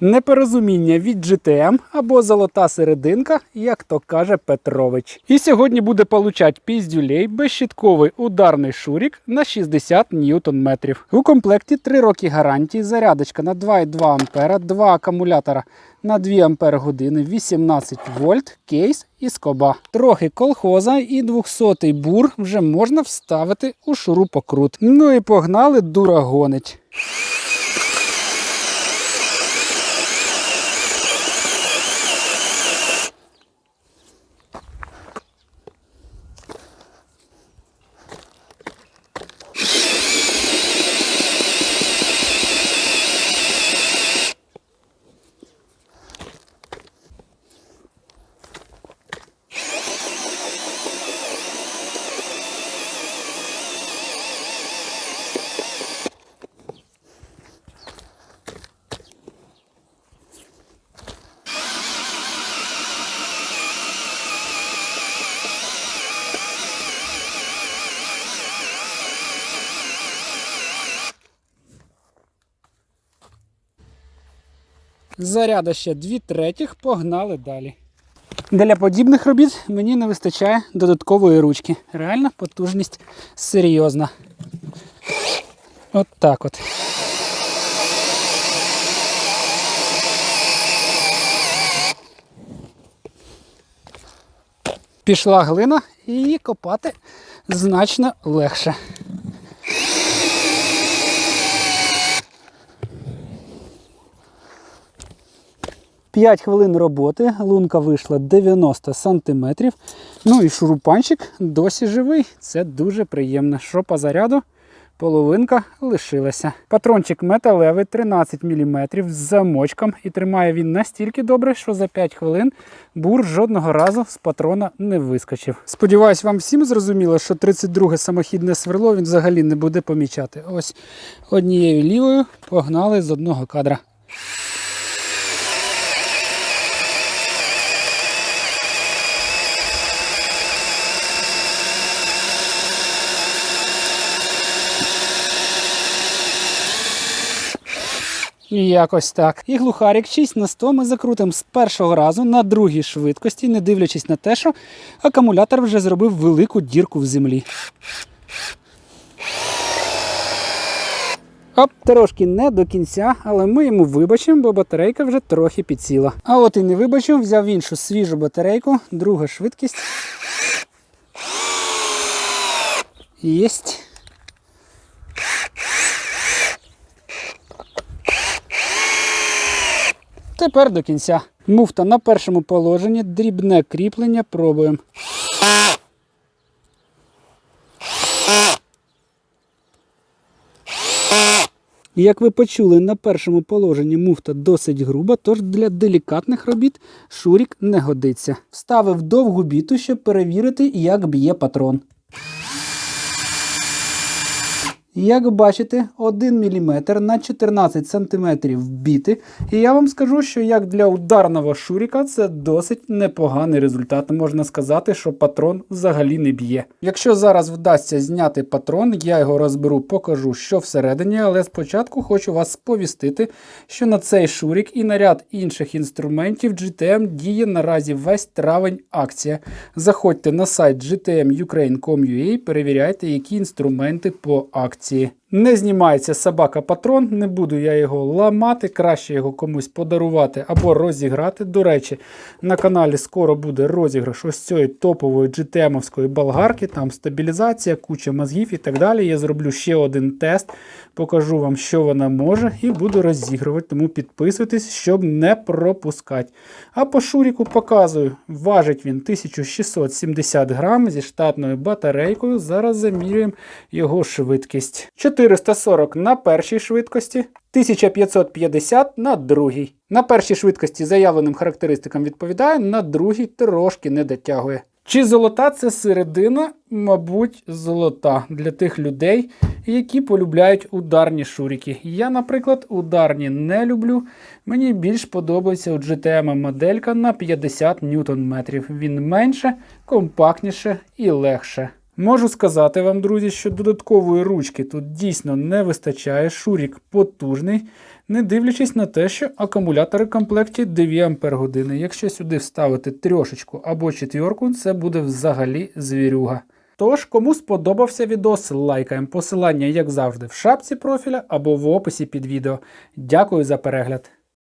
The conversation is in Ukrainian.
Непорозуміння від GTM або золота серединка, як то каже Петрович. І сьогодні буде получать піздюлей безщітковий ударний шурік на 60 ньютон метрів. У комплекті 3 роки гарантії, зарядочка на 2,2 ампера, 2 акумулятора на 2 ампер години, 18 вольт, кейс і скоба. Трохи колхоза і 200 бур вже можна вставити у шурупокрут. Ну і погнали дура гонить. Заряда ще дві третіх, погнали далі. Для подібних робіт мені не вистачає додаткової ручки. Реальна потужність серйозна. От так от. Пішла глина і копати значно легше. П'ять хвилин роботи, лунка вийшла 90 сантиметрів. Ну і шурупанчик досі живий. Це дуже приємно. Що по заряду? Половинка лишилася. Патрончик металевий 13 мм з замочком і тримає він настільки добре, що за 5 хвилин бур жодного разу з патрона не вискочив. Сподіваюсь, вам всім зрозуміло, що 32 самохідне сверло він взагалі не буде помічати. Ось однією лівою погнали з одного кадра. Якось так. І глухарик 6 на 100 ми закрутимо з першого разу на другій швидкості, не дивлячись на те, що акумулятор вже зробив велику дірку в землі. Оп, трошки не до кінця, але ми йому вибачимо, бо батарейка вже трохи підсіла. А от і не вибачив, взяв іншу свіжу батарейку, друга швидкість. Єсть. Тепер до кінця. Муфта на першому положенні, дрібне кріплення пробуємо. Як ви почули, на першому положенні муфта досить груба, тож для делікатних робіт шурік не годиться. Вставив довгу біту, щоб перевірити, як б'є патрон. Як бачите, 1 мм на 14 см біти. І я вам скажу, що як для ударного шуріка це досить непоганий результат. Можна сказати, що патрон взагалі не б'є. Якщо зараз вдасться зняти патрон, я його розберу, покажу, що всередині, але спочатку хочу вас сповістити, що на цей шурік і на ряд інших інструментів GTM діє наразі весь травень акція. Заходьте на сайт gtmukraine.com.ua, перевіряйте, які інструменти по акції. ці Не знімається собака патрон, не буду я його ламати, краще його комусь подарувати або розіграти. До речі, на каналі скоро буде розіграш ось цієї топової GTM-овської болгарки, там стабілізація, куча мозгів і так далі. Я зроблю ще один тест, покажу вам, що вона може, і буду розігрувати. Тому підписуйтесь, щоб не пропускати. А по шуріку показую, важить він 1670 грам зі штатною батарейкою. Зараз замірюємо його швидкість. 440 на першій швидкості, 1550 на другій. На першій швидкості заявленим характеристикам відповідає, на другій трошки не дотягує. Чи золота це середина? Мабуть, золота для тих людей, які полюбляють ударні шурики. Я, наприклад, ударні не люблю. Мені більш подобається у GTM моделька на 50 ньютон метрів. Він менше, компактніше і легше. Можу сказати вам, друзі, що додаткової ручки тут дійсно не вистачає. Шурік потужний, не дивлячись на те, що акумулятори в комплекті 2 Ампер Якщо сюди вставити трьошечку або четвірку, це буде взагалі звірюга. Тож, кому сподобався відос, лайкаємо посилання, як завжди, в шапці профіля або в описі під відео. Дякую за перегляд.